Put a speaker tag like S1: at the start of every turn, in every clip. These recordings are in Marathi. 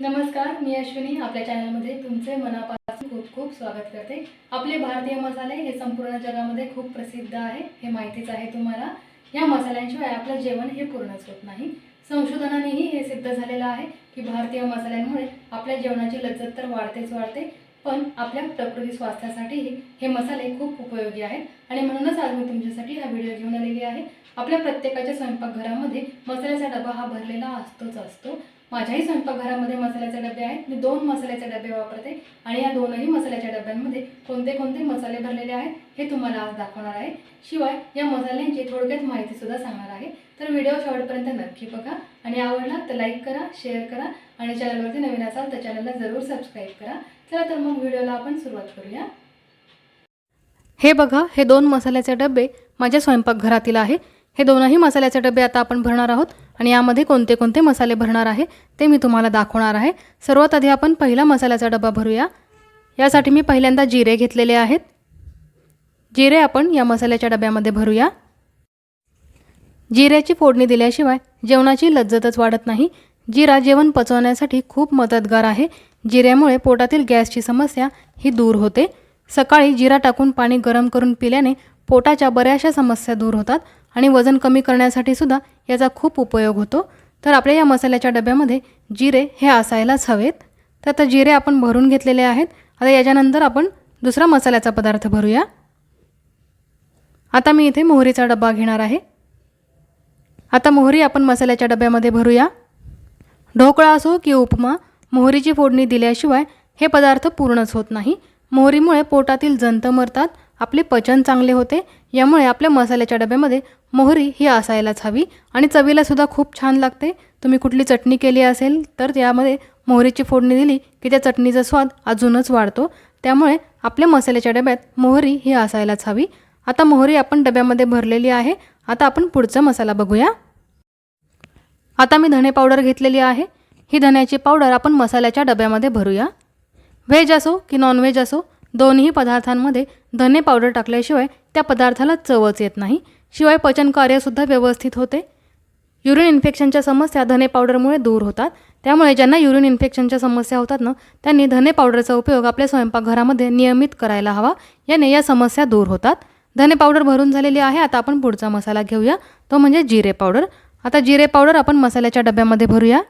S1: नमस्कार मी अश्विनी. आपल्या चॅनलमध्ये तुमचे मनापासून खूप खूप स्वागत करते. आपले भारतीय मसाले हे संपूर्ण जगामध्ये खूप प्रसिद्ध आहे हे माहितीच आहे तुम्हाला. या मसाल्यांशिवाय आपलं जेवण हे पूर्णच होत नाही. संशोधनानेही हे सिद्ध झालेलं आहे की भारतीय मसाल्यांमुळे आपल्या जेवणाची लज्जत तर वाढतेच वाढते पण आपल्या प्रकृती स्वास्थ्यासाठीही हे मसाले खूप उपयोगी आहेत. आणि म्हणूनच आज मी तुमच्यासाठी हा व्हिडिओ घेऊन आलेली आहे. आपल्या प्रत्येकाच्या स्वयंपाकघरामध्ये मसाल्याचा डबा हा भरलेला असतोच असतो. माझ्याही स्वयंपाकघरामध्ये मसाल्याचे डबे आहेत. मी दोन मसाल्याचे डबे वापरते आणि या दोनही मसाल्याच्या डब्यांमध्ये कोणते कोणते मसाले भरलेले आहेत हे तुम्हाला आज दाखवणार आहे. शिवाय या मसाल्यांची थोडक्यात माहितीसुद्धा सांगणार आहे. तर व्हिडिओ शेवटपर्यंत नक्की बघा आणि आवडला तर लाईक करा शेअर करा आणि चॅनलवरती नवीन असाल तर चॅनलला जरूर सबस्क्राईब करा. चला तर मग व्हिडिओला आपण सुरुवात करूया. हे बघा हे दोन मसाल्याचे डबे माझ्या स्वयंपाकघरातील आहे. हे दोनही मसाल्याचे डबे आता आपण भरणार आहोत आणि यामध्ये कोणते कोणते मसाले भरणार आहे ते मी तुम्हाला दाखवणार आहे. सर्वात आधी आपण पहिला मसाल्याचा डबा भरूया. यासाठी मी पहिल्यांदा जिरे घेतलेले आहेत. जिरे आपण या मसाल्याच्या डब्यामध्ये भरूया. जिऱ्याची फोडणी दिल्याशिवाय जेवणाची लज्जतच वाढत नाही. जिरा जेवण पचवण्यासाठी खूप मदतगार आहे. जिऱ्यामुळे पोटातील गॅसची समस्या ही दूर होते. सकाळी जिरा टाकून पाणी गरम करून पिल्याने पोटाच्या बऱ्याचशा समस्या दूर होतात. आणि वजन कमी करण्यासाठी सुद्धा याचा खूप उपयोग होतो. तर आपल्या या मसाल्याच्या डब्यामध्ये जिरे हे असायलाच हवेत. तर आता जिरे आपण भरून घेतलेले आहेत. आता याच्यानंतर आपण दुसरा मसाल्याचा पदार्थ भरूया. आता मी इथे मोहरीचा डबा घेणार आहे. आता मोहरी आपण मसाल्याच्या डब्यामध्ये भरूया. ढोकळा असो की उपमा मोहरीची फोडणी दिल्याशिवाय हे पदार्थ पूर्णच होत नाही. मोहरीमुळे पोटातील जंत मरतात. आपले पचन चांगले होते यामुळे आपल्या मसाल्याच्या डब्यामध्ये मोहरी ही असायलाच हवी आणि चवीलासुद्धा खूप छान लागते. तुम्ही कुठली चटणी केली असेल तर त्यामध्ये मोहरीची फोडणी दिली की त्या चटणीचा स्वाद अजूनच वाढतो. त्यामुळे आपल्या मसाल्याच्या डब्यात मोहरी ही असायलाच हवी. आता मोहरी आपण डब्यामध्ये भरलेली आहे. आता आपण पुढचा मसाला बघूया. आता मी धणे पावडर घेतलेली आहे. ही धण्याची पावडर आपण मसाल्याच्या डब्यामध्ये भरूया. व्हेज असो की नॉनव्हेज असो दोन्ही पदार्थांमध्ये धने पावडर टाकल्याशिवाय त्या पदार्थाला चवच येत नाही. शिवाय पचनकार्यसुद्धा व्यवस्थित होते. युरिन इन्फेक्शनच्या समस्या धने पावडरमुळे दूर होतात. त्यामुळे ज्यांना युरिन इन्फेक्शनच्या समस्या होतात ना त्यांनी धने पावडरचा उपयोग आपल्या स्वयंपाकघरामध्ये नियमित करायला हवा. याने या समस्या दूर होतात. धने पावडर भरून झालेली आहे. आता आपण पुढचा मसाला घेऊया. तो म्हणजे जिरे पावडर. आता जिरे पावडर आपण मसाल्याच्या डब्यामध्ये भरूया.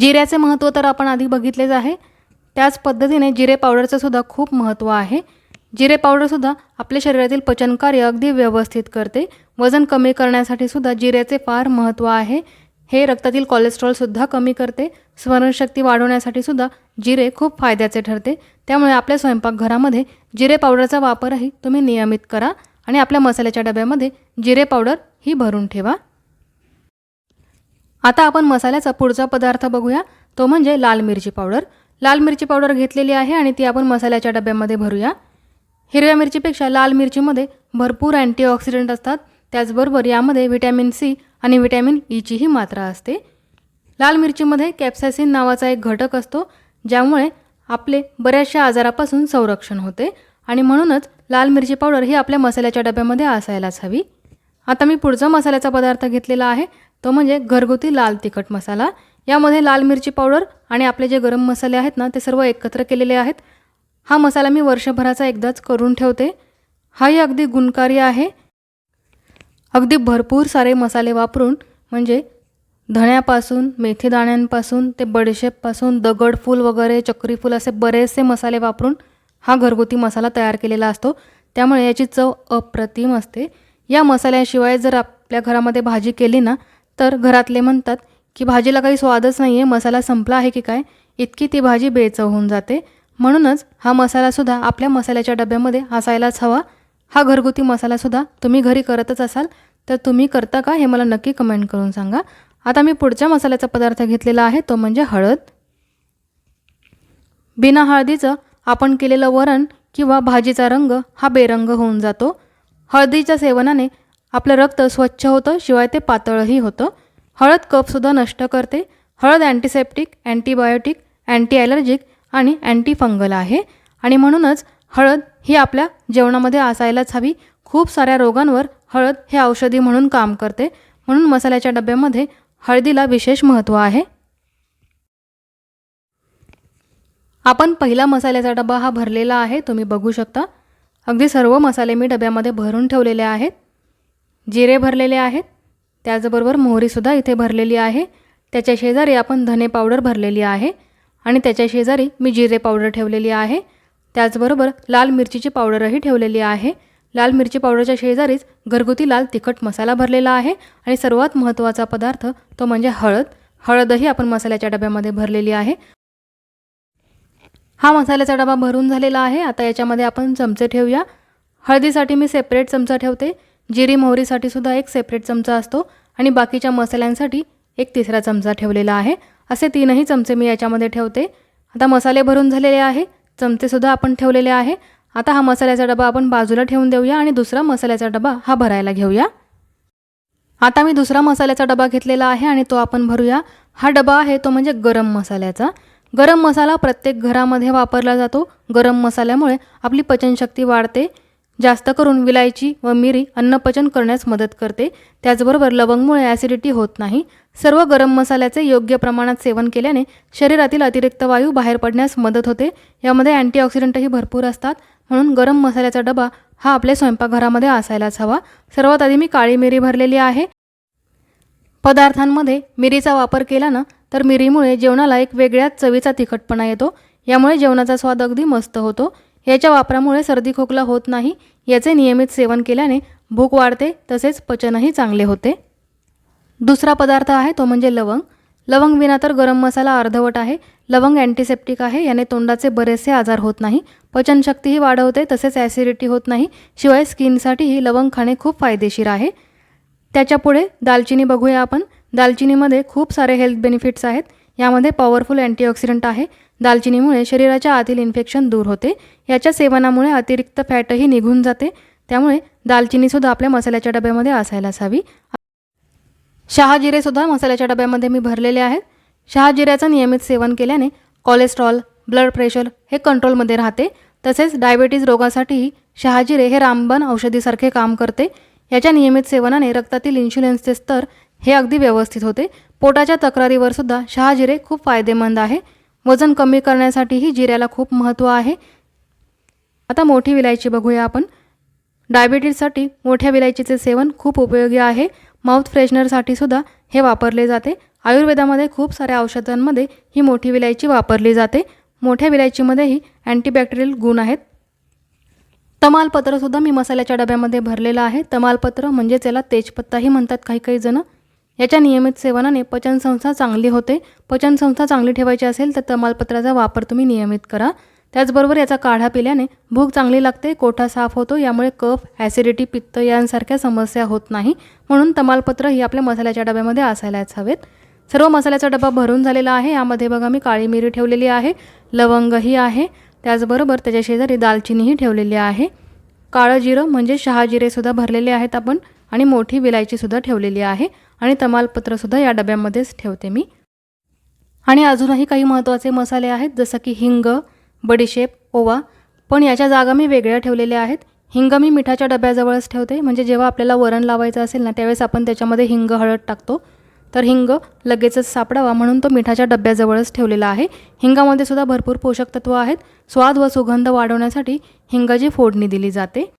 S1: जिऱ्याचे महत्त्व तर आपण आधी बघितलेच आहे. त्याच पद्धतीने जिरे पावडरचं सुद्धा खूप महत्त्व आहे. जिरे पावडरसुद्धा आपल्या शरीरातील पचनकार्य अगदी व्यवस्थित करते. वजन कमी करण्यासाठी सुद्धा जिऱ्याचे फार महत्त्व आहे. हे रक्तातील कोलेस्ट्रॉलसुद्धा कमी करते. स्मरणशक्ती वाढवण्यासाठी सुद्धा जिरे खूप फायद्याचे ठरते. त्यामुळे आपल्या स्वयंपाकघरामध्ये जिरे पावडरचा वापरही तुम्ही नियमित करा आणि आपल्या मसाल्याच्या डब्यामध्ये जिरे पावडर ही भरून ठेवा. आता आपण मसाल्याचा पुढचा पदार्थ बघूया. तो म्हणजे लाल मिरची पावडर. लाल मिरची पावडर घेतलेली आहे आणि ती आपण मसाल्याच्या डब्यामध्ये भरूया. हिरव्या मिरचीपेक्षा लाल मिरचीमध्ये भरपूर अँटीऑक्सिडंट असतात. त्याचबरोबर यामध्ये व्हिटॅमिन सी आणि व्हिटॅमिन ईचीही मात्रा असते. लाल मिरचीमध्ये कॅप्सायसिन नावाचा एक घटक असतो ज्यामुळे आपले बऱ्याचशा आजारापासून संरक्षण होते आणि म्हणूनच लाल मिरची पावडर ही आपल्या मसाल्याच्या डब्यामध्ये असायलाच हवी. आता मी पुढचा मसाल्याचा पदार्थ घेतलेला आहे तो म्हणजे घरगुती लाल तिखट मसाला. यामध्ये लाल मिरची पावडर आणि आपले जे गरम मसाले आहेत ना ते सर्व एकत्र केलेले आहेत. हा मसाला मी वर्षभराचा एकदाच करून ठेवते. हाही अगदी गुणकारी आहे. अगदी भरपूर सारे मसाले वापरून म्हणजे धण्यापासून मेथीदाण्यांपासून ते बडीशेपपासून दगडफूल वगैरे चक्रीफूल असे बरेचसे मसाले वापरून हा घरगुती मसाला तयार केलेला असतो. त्यामुळे याची चव अप्रतिम असते. या मसाल्याशिवाय जर आपल्या घरामध्ये भाजी केली ना तर घरातले म्हणतात की भाजीला काही स्वादच नाही आहे मसाला संपला आहे की काय इतकी ती भाजी बेचव होऊन जाते. म्हणूनच हा मसालासुद्धा आपल्या मसाल्याच्या डब्यामध्ये असायलाच हवा. हा घरगुती मसालासुद्धा तुम्ही घरी करतच असाल तर तुम्ही करता का हे मला नक्की कमेंट करून सांगा. आता मी पुढच्या मसाल्याचा पदार्थ घेतलेला आहे तो म्हणजे हळद. बिना हळदीचं आपण केलेलं वरण किंवा भाजीचा रंग हा बेरंग होऊन जातो. हळदीच्या सेवनाने आपलं रक्त स्वच्छ होतं शिवाय ते पातळही होतं. हळद कफसुद्धा नष्ट करते. हळद अँटीसेप्टिक अँटीबायोटिक अँटी ॲलर्जिक आणि अँटी फंगल आहे. आणि म्हणूनच हळद ही आपल्या जेवणामध्ये असायलाच हवी. खूप साऱ्या रोगांवर हळद हे औषधी म्हणून काम करते. म्हणून मसाल्याच्या डब्यामध्ये हळदीला विशेष महत्त्व आहे. आपण पहिला मसाल्याचा डबा हा भरलेला आहे तुम्ही बघू शकता. अगदी सर्व मसाले मी डब्यामध्ये भरून ठेवलेले आहेत. जिरे भरलेले आहेत. त्याचबरोबर मोहरीसुद्धा इथे भरलेली आहे. त्याच्या शेजारी आपण धने पावडर भरलेली आहे. आणि त्याच्या शेजारी मी जिरे पावडर ठेवलेली आहे. त्याचबरोबर लाल मिरचीची पावडरही ठेवलेली आहे. लाल मिरची पावडरच्या शेजारीच घरगुती लाल तिखट मसाला भरलेला आहे. आणि सर्वात महत्त्वाचा पदार्थ तो म्हणजे हळद. हळदही आपण मसाल्याच्या डब्यामध्ये भरलेली आहे. हा मसाल्याचा डबा भरून झालेला आहे. आता याच्यामध्ये आपण चमचे ठेवूया. हळदीसाठी मी सेपरेट चमचा ठेवते. जिरी मोहरीसाठी सुद्धा एक सेपरेट चमचा असतो आणि बाकीच्या मसाल्यांसाठी एक तिसरा चमचा ठेवलेला आहे. असे तीनही चमचे मी याच्यामध्ये ठेवते. आता मसाले भरून झालेले आहे. चमचेसुद्धा आपण ठेवलेले आहे. आता हा मसाल्याचा डबा आपण बाजूला ठेवून देऊया आणि दुसरा मसाल्याचा डबा हा भरायला घेऊया. आता मी दुसरा मसाल्याचा डबा घेतलेला आहे आणि तो आपण भरूया. हा डबा आहे तो म्हणजे गरम मसाल्याचा. गरम मसाला प्रत्येक घरामध्ये वापरला जातो. गरम मसाल्यामुळे आपली पचनशक्ती वाढते. जास्त करून विलायची व मिरी अन्नपचन करण्यास मदत करते. त्याचबरोबर लवंगमुळे ॲसिडिटी होत नाही. सर्व गरम मसाल्याचे योग्य प्रमाणात सेवन केल्याने शरीरातील अतिरिक्त वायू बाहेर पडण्यास मदत होते. यामध्ये अँटीऑक्सिडंटही भरपूर असतात. म्हणून गरम मसाल्याचा डबा हा आपल्या स्वयंपाकघरामध्ये असायलाच हवा. सर्वात आधी मी काळी मिरी भरलेली आहे. पदार्थांमध्ये मिरीचा वापर केला ना तर मिरीमुळे जेवणाला एक वेगळ्याच चवीचा तिखटपणा येतो. यामुळे जेवणाचा स्वाद अगदी मस्त होतो. याच्या वापरामुळे सर्दी खोकला होत नाही याचे नियमित सेवन केल्याने भूक वाढते तसेच पचनही चांगले होते. दुसरा पदार्थ आहे तो म्हणजे लवंग. लवंग विना तर गरम मसाला अर्धवट आहे लवंग अँटीसेप्टिक आहे याने तोंडाचे बरेचसे आजार होत नाही पचनशक्तीही वाढवते तसेच ॲसिडिटी होत नाही शिवाय स्किनसाठीही लवंग खाणे खूप फायदेशीर आहे. त्याच्यापुढे दालचिनी बघूया आपण. दालचिनीमध्ये खूप सारे हेल्थ बेनिफिट्स आहेत. यामध्ये पॉवरफुल अँटीऑक्सिडंट आहे दालचिनीमुळे शरीराच्या आतील इन्फेक्शन दूर होते. याच्या सेवनामुळे अतिरिक्त फॅटही निघून जाते. त्यामुळे दालचिनीसुद्धा आपल्या मसाल्याच्या डब्यामध्ये असायलाच हवी. शहाजिरेसुद्धा मसाल्याच्या डब्यामध्ये मी भरलेले आहेत. शहाजिऱ्याचं नियमित सेवन केल्याने कोलेस्ट्रॉल ब्लड प्रेशर हे कंट्रोलमध्ये राहते. तसेच डायबेटीज रोगासाठीही शहाजिरे हे रामबाण औषधीसारखे काम करते. याच्या नियमित सेवनाने रक्तातील इन्शुलिन्सचे स्तर हे अगदी व्यवस्थित होते. पोटाच्या तक्रारीवर सुद्धा शहाजिरे खूप फायदेमंद आहे. वजन कमी करण्यासाठीही जिऱ्याला खूप महत्त्व आहे. आता मोठी विलायची बघूया आपण. डायबिटीजसाठी मोठ्या विलायचीचे सेवन खूप उपयोगी आहे. माउथ फ्रेशनरसाठी सुद्धा हे वापरले जाते. आयुर्वेदामध्ये खूप साऱ्या औषधांमध्ये ही मोठी विलायची वापरली जाते. मोठ्या विलायचीमध्येही अँटीबॅक्टेरियल गुण आहेत. तमालपत्रसुद्धा मी मसाल्याच्या डब्यामध्ये भरलेलं आहे. तमालपत्र म्हणजे त्याला तेजपत्ताही म्हणतात काही काही जणं. याच्या नियमित सेवनाने पचनसंस्था चांगली होते. पचनसंस्था चांगली ठेवायची असेल तर तमालपत्राचा वापर तुम्ही नियमित करा. त्याचबरोबर याचा काढा पिल्याने भूक चांगली लागते कोठा साफ होतो यामुळे कफ ॲसिडिटी पित्त यांसारख्या समस्या होत नाही. म्हणून तमालपत्र ही आपल्या मसाल्याच्या डब्यामध्ये असायलाच हवेत. सर्व मसाल्याचा डबा भरून झालेला आहे. यामध्ये बघा मी काळी मिरी ठेवलेली आहे लवंगही आहे. त्याचबरोबर त्याच्या शेजारी दालचिनीही ठेवलेली आहे. काळं जिरं म्हणजे शहाजिरेसुद्धा भरलेले आहेत आपण आणि मोठी विलायचीसुद्धा ठेवलेली आहे. आणि तमालपत्रसुद्धा या डब्यामध्येच ठेवते मी. आणि अजूनही काही महत्त्वाचे मसाले आहेत जसं की हिंग बडीशेप ओवा. पण याच्या जागा मी वेगळ्या ठेवलेल्या आहेत. हिंग मी मिठाच्या डब्याजवळच ठेवते. म्हणजे जेव्हा आपल्याला वरण लावायचं असेल ना त्यावेळेस आपण त्याच्यामध्ये हिंग हळद टाकतो. तर हिंग लगेचच सापडावा म्हणून तो मिठाच्या डब्याजवळच ठेवलेला आहे. हिंगामध्ये सुद्धा भरपूर पोषक तत्व आहेत. स्वाद व सुगंध वाढवण्यासाठी हिंगाची फोडणी दिली जाते.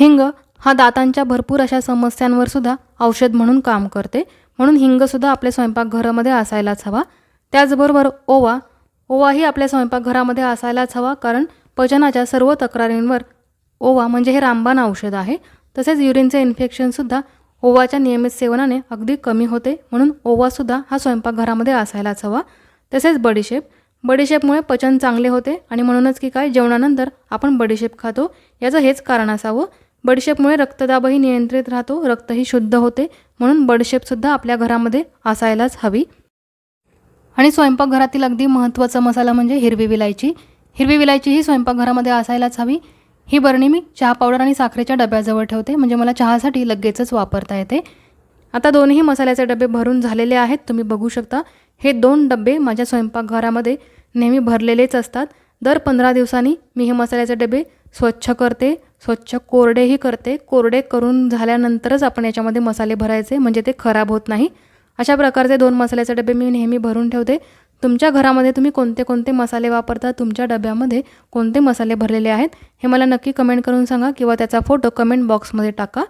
S1: हिंग हा दातांच्या भरपूर अशा समस्यांवर सुद्धा औषध म्हणून काम करते. म्हणून हिंगसुद्धा आपल्या स्वयंपाकघरामध्ये असायलाच हवा. त्याचबरोबर ओवा. ओवाही आपल्या स्वयंपाकघरामध्ये असायलाच हवा कारण पचनाच्या सर्व तक्रारींवर ओवा म्हणजे हे रामबाण औषध आहे. तसेच युरिनचे इन्फेक्शनसुद्धा ओवाच्या नियमित सेवनाने अगदी कमी होते. म्हणून ओवासुद्धा हा स्वयंपाकघरामध्ये असायलाच हवा. तसेच बडीशेप. बडीशेपमुळे पचन चांगले होते आणि म्हणूनच की काय जेवणानंतर आपण बडीशेप खातो. याचं हेच कारण असावं. बडशेपमुळे रक्तदाबही नियंत्रित राहतो रक्तही शुद्ध होते म्हणून बडशेपसुद्धा आपल्या घरामध्ये असायलाच हवी. आणि स्वयंपाकघरातील अगदी महत्त्वाचा मसाला म्हणजे हिरवी विलायची. हिरवी विलायची ही स्वयंपाकघरामध्ये असायलाच हवी. ही बरणी मी चहा पावडर आणि साखरेच्या डब्याजवळ ठेवते म्हणजे मला चहासाठी लगेचच वापरता येते. आता दोन्ही मसाल्याचे डबे भरून झालेले आहेत तुम्ही बघू शकता. हे दोन डबे माझ्या स्वयंपाकघरामध्ये नेहमी भरलेलेच असतात. दर पंधरा दिवसांनी मी हे मसाल्याचे डबे स्वच्छ करते स्वच्छ कोरडेही करते. कोरडे करून झाल्यानंतरच आपण याच्यामध्ये मसाले भरायचे म्हणजे ते खराब होत नाही. अशा प्रकारचे दोन मसाल्याचे डबे मी नेहमी भरून ठेवते. तुमच्या घरामध्ये तुम्ही कोणते कोणते मसाले वापरता तुमच्या डब्यामध्ये कोणते मसाले भरलेले आहेत हे मला नक्की कमेंट करून सांगा किंवा त्याचा फोटो कमेंट बॉक्समध्ये टाका.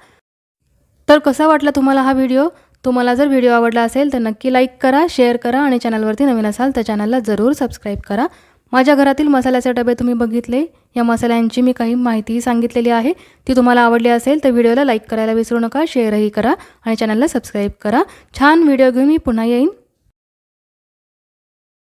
S1: तर कसा वाटला तुम्हाला हा व्हिडिओ? तुम्हाला जर व्हिडिओ आवडला असेल तर नक्की लाईक करा शेअर करा आणि चॅनलवरती नवीन असाल तर चॅनलला जरूर सबस्क्राईब करा. माझ्या घरातील मसाल्याचे डबे तुम्ही बघितले या मसाल्यांची मी काही माहितीही सांगितलेली आहे. ती तुम्हाला आवडली असेल तर व्हिडिओला लाईक करायला विसरू नका शेअरही करा आणि चॅनलला सबस्क्राईब करा. छान व्हिडिओ घेऊन मी पुन्हा येईन.